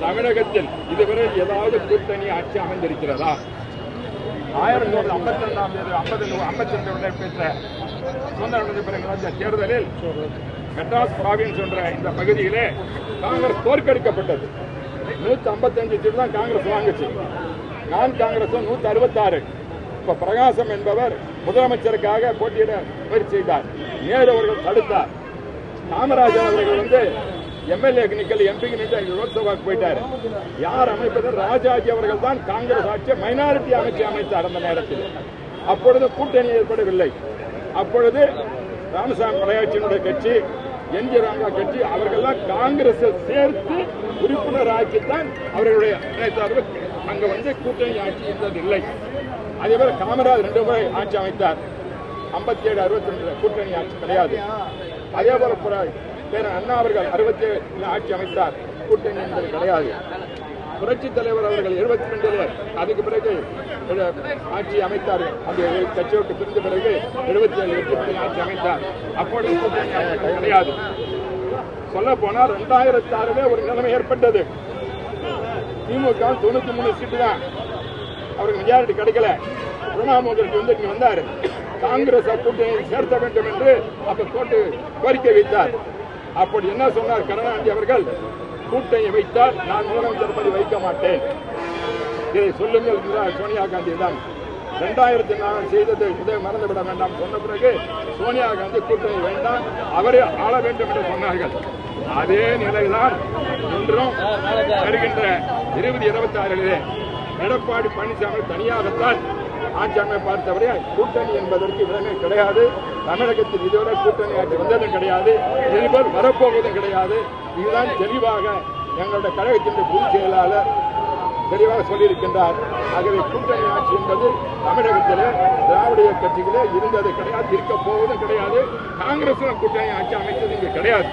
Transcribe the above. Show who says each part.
Speaker 1: தமிழகத்தில் இதுவரை ஏதாவது கூட்டணி ஆட்சி அமைந்திருக்கிறதா? ஆயிரத்தி தொள்ளாயிரத்தி ஐம்பத்தி ரெண்டாம் தேதி ஐம்பது ஐம்பத்தி ரெண்டு நடைபெற்ற சுதந்திர பிறகு தேர்தலில் மெட்ராஸ் பிராவின்ஸ் என்ற இந்த பகுதியிலே காங்கிரஸ் தோற்கடிக்கப்பட்டது. நூத்தி ஐம்பத்தஞ்சு சீட் தான் காங்கிரஸ் வாங்குச்சு. நான் காங்கிரஸும் நூத்தி அறுபத்தாறு இப்ப பிரகாசம் என்பவர் முதலமைச்சருக்காக போட்டியிட முயற்சி செய்தார். நேரு அவர்கள் தடுத்தார். காமராஜர் அவர்கள் வந்து எம்எல்ஏக்கு நிக்கல எம்பிக்கு நின்று லோக்சபாக்கு போயிட்டாரு. யார் அமைப்பது? ராஜாஜி அவர்கள் தான் காங்கிரஸ் ஆட்சியை மைனாரிட்டி அமைச்சு அமைத்தார் அந்த நேரத்தில். அப்பொழுது கூட்டணி ஏற்படவில்லை. அப்பொழுது ராமசாமி படையாட்சியினுடைய கட்சி என் ஜி ராமதா கட்சி அவர்கள்லாம் காங்கிரஸை சேர்த்து உறுப்பினர் ஆக்கித்தான் அவர்களுடைய இணைத்தார்கள் அங்க வந்து கூட்டணி ஆட்சி இருந்ததில்லை அதே போல காமராஜ் ரெண்டு முறை ஆட்சி அமைத்தார். ஐம்பத்தி ஏழு அறுபத்தி ரெண்டு கூட்டணி ஆட்சி கிடையாது. அதே போல பேரன் அண்ணா அவர்கள் அறுபத்தி ஏழு ஆட்சி அமைத்தார். கூட்டணி என்பது கிடையாது. புரட்சி தலைவர் அவர்கள் எழுபத்தி ரெண்டு அதுக்கு பிறகு ஆட்சி அமைத்தார்கள். அந்த கட்சியோட்டு பிரிந்த பிறகு எழுபத்தி ஏழு வெற்றி ஆட்சி அமைத்தார். அப்பொழுது கூட்டணி கிடையாது. சொல்ல போனால் ரெண்டாயிரத்தி ஆறுல ஒரு நிலைமை ஏற்பட்டது. திமுக தொண்ணூத்தி மூணு சீட்டு தான். அவருக்கு மெஜாரிட்டி கிடைக்கல. பிரணாப் வந்து இங்க வந்தார். காங்கிரஸ் கூட்டணியில் சேர்த்த வேண்டும் என்று அப்ப கோட்டு கோரிக்கை வைத்தார். அப்படி என்ன சொன்னார் கருணாநிதி அவர்கள்? கூட்டணி வைத்தால் நான் முதலமைச்சர் பதவி வைக்க மாட்டேன். இதை சொல்லுங்கள் சோனியா காந்தி தான். ரெண்டாயிரத்தி நாலு செய்தது இதை மறந்துவிட வேண்டாம். சொன்ன பிறகு சோனியா காந்தி கூட்டணி வேண்டாம். அவரே ஆள வேண்டும் என்று சொன்னார்கள். அதே நிலைதான் இன்றும் வருகின்ற இருபது இருபத்தி ஆறிலே எடப்பாடி பழனிசாமி தனியாகத்தான் ஆட்சி பார்த்தவரை கூட்டணி என்பதற்கு இடமே கிடையாது. தமிழகத்தில் இதுவரை கூட்டணி ஆட்சி வந்ததும் கிடையாது. இதுபோல் வரப்போவதும் கிடையாது. இதுதான் தெளிவாக எங்களுடைய கழகத்தினுடைய பொதுச் செயலாளர் தெளிவாக சொல்லியிருக்கின்றார். ஆகவே கூட்டணி ஆட்சி என்பது தமிழகத்திலே திராவிட கட்சிகளே இருந்தது கிடையாது இருக்க போவதும் கிடையாது. காங்கிரசும் கூட்டணி ஆட்சி அமைத்தது இங்கு கிடையாது.